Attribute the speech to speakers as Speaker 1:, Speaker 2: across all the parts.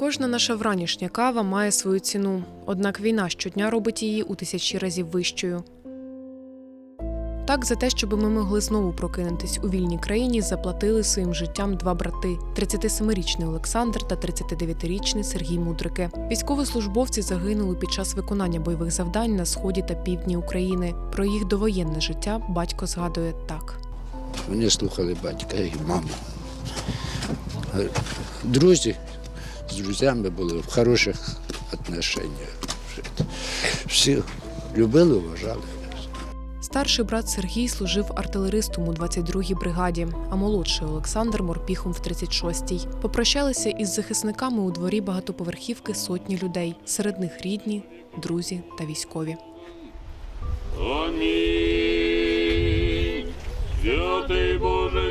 Speaker 1: Кожна наша вранішня кава має свою ціну, однак війна щодня робить її у тисячі разів вищою. Так, за те, щоб ми могли знову прокинутись у вільній країні, заплатили своїм життям два брати: 37-річний Олександр та 39-річний Сергій Мудрики. Військовослужбовці загинули під час виконання бойових завдань на сході та півдні України. Про їх довоєнне життя батько згадує так.
Speaker 2: Вони слухали батька і маму. Друзі з друзями були в хороших відношеннях. Всі любили, вважали.
Speaker 1: Старший брат Сергій служив артилеристом у 22-й бригаді, а молодший Олександр морпіхом в 36-й. Попрощалися із захисниками у дворі багатоповерхівки сотні людей. Серед них рідні, друзі та військові.
Speaker 3: Аминь. Святый Боже,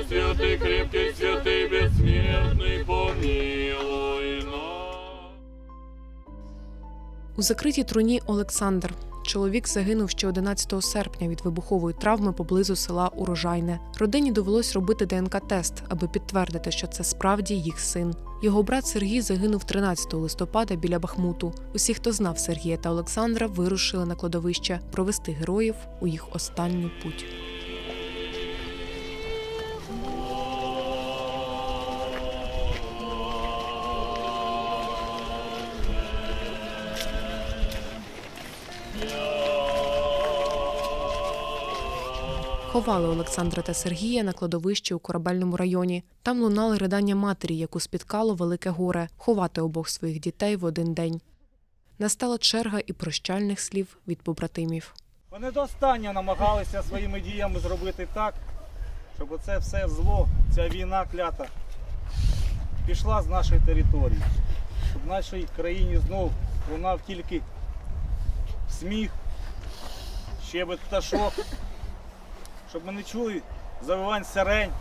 Speaker 1: У закритій труні Олександр. Чоловік загинув ще 11 серпня від вибухової травми поблизу села Урожайне. Родині довелось робити ДНК-тест, аби підтвердити, що це справді їх син. Його брат Сергій загинув 13 листопада біля Бахмуту. Усі, хто знав Сергія та Олександра, вирушили на кладовище провести героїв у їх останню путь. Ховали Олександра та Сергія на кладовищі у корабельному районі. Там лунали ридання матері, яку спіткало велике горе ховати обох своїх дітей в один день. Настала черга і прощальних слів від побратимів.
Speaker 4: Вони до останнього намагалися своїми діями зробити так, щоб оце все зло, ця війна клята пішла з нашої території. Щоб в нашій країні знов лунав тільки сміх, щебет пташок, щоб ми не чули завивань сирень,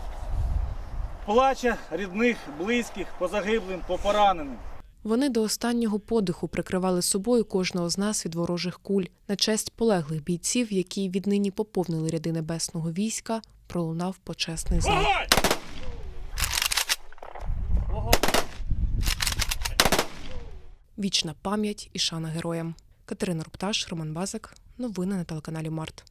Speaker 4: плача рідних, близьких, по загиблим, по пораненим.
Speaker 1: Вони до останнього подиху прикривали собою кожного з нас від ворожих куль на честь полеглих бійців, які віднині поповнили ряди небесного війська. Пролунав почесний знак. Вічна пам'ять і шана героям. Катерина Рупташ, Роман Базик. Новини на телеканалі Март.